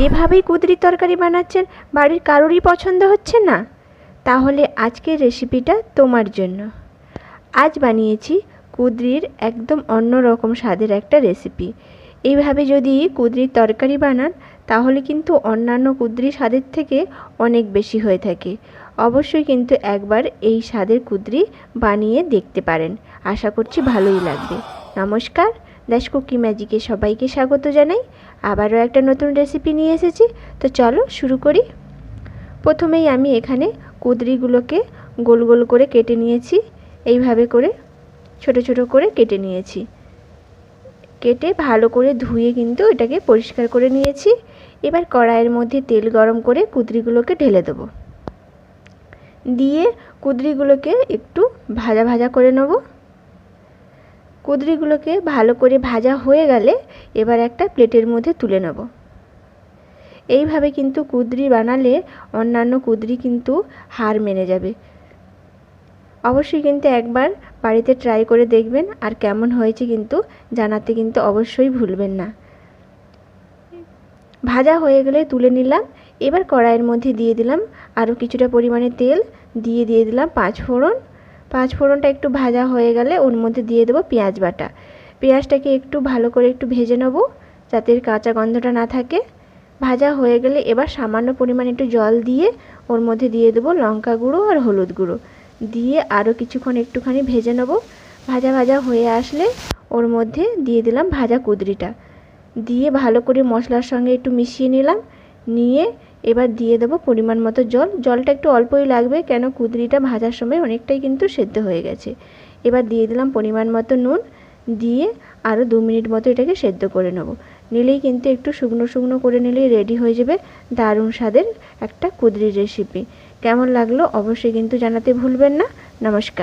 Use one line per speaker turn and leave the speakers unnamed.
যেভাবেই কুদরির তরকারি বানাচ্ছেন, বাড়ির কারোরই পছন্দ হচ্ছে না। তাহলে আজকের রেসিপিটা তোমার জন্য। আজ বানিয়েছি কুদরির একদম অন্য রকম স্বাদের একটা রেসিপি এইভাবে যদি কুদরির তরকারি বানান, তাহলে কিন্তু অন্যান্য কুদরি স্বাদের থেকে অনেক বেশি হয়ে থাকে। অবশ্যই কিন্তু একবার এই স্বাদের কুদরি বানিয়ে দেখতে পারেন। আশা করছি ভালোই লাগবে। নমস্কার দ্যাশ কুকি ম্যাজিকে সবাইকে স্বাগত জানাই। আবারও একটা নতুন রেসিপি নিয়ে এসেছি। তো চলো শুরু করি। প্রথমেই আমি এখানে কুদরিগুলোকে গোল গোল করে কেটে নিয়েছি। এইভাবে করে, ছোট ছোট করে কেটে নিয়েছি। কেটে ভালো করে ধুয়ে কিন্তু এটাকে পরিষ্কার করে নিয়েছি। এবার কড়াইয়ের মধ্যে তেল গরম করে কুদরিগুলোকে ঢেলে দেবো। দিয়ে কুদরিগুলোকে একটু ভাজা ভাজা করে নেব। কুদরিগুলোকে ভালো করে ভাজা হয়ে গেলে এবার একটা প্লেটের মধ্যে তুলে নেব। এইভাবে কিন্তু কুদরি বানালে অন্যান্য কুদরি কিন্তু হার মেনে যাবে। অবশ্যই কিন্তু একবার বাড়িতে ট্রাই করে দেখবেন আর কেমন হয়েছে কিন্তু জানাতে কিন্তু অবশ্যই ভুলবেন না। ভাজা হয়ে গেলে তুলে নিলাম, এবার কড়াইয়ের মধ্যে দিয়ে দিলাম আরও কিছুটা পরিমাণে তেল, দিয়ে দিয়ে দিলাম পাঁচ ফোড়ন পাঁচ ফোড়নটা একটু ভাজা হয়ে গেলে ওর মধ্যে দিয়ে দেবো পেঁয়াজ বাটা। পেঁয়াজটাকে একটু ভালো করে একটু ভেজে নেব যাতে কাঁচা গন্ধটা না থাকে। ভাজা হয়ে গেলে এবার সামান্য পরিমাণে একটু জল দিয়ে ওর মধ্যে দিয়ে দেবো লঙ্কা গুঁড়ো আর হলুদ গুঁড়ো। দিয়ে আরও কিছুক্ষণ একটুখানি ভেজে নেব। ভাজা ভাজা হয়ে আসলে ওর মধ্যে দিয়ে দিলাম ভাজা কুদরিটা। দিয়ে ভালো করে মশলার সঙ্গে একটু মিশিয়ে নিলাম। নিয়ে এবার দিয়ে দেবো পরিমাণ মতো জল। জলটা একটু অল্পই লাগবে কেন কুদরিটা ভাজার সময় অনেকটাই কিন্তু সেদ্ধ হয়ে গেছে। এবার দিয়ে দিলাম পরিমাণ মতো নুন। দিয়ে আরও দু মিনিট মতো এটাকে সেদ্ধ করে নেব। নিলেই কিন্তু একটু শুকনো শুকনো করে নিলেই রেডি হয়ে যাবে দারুণ স্বাদের একটা কুদরির রেসিপি কেমন লাগল অবশ্যই কিন্তু জানাতে ভুলবেন না। নমস্কার।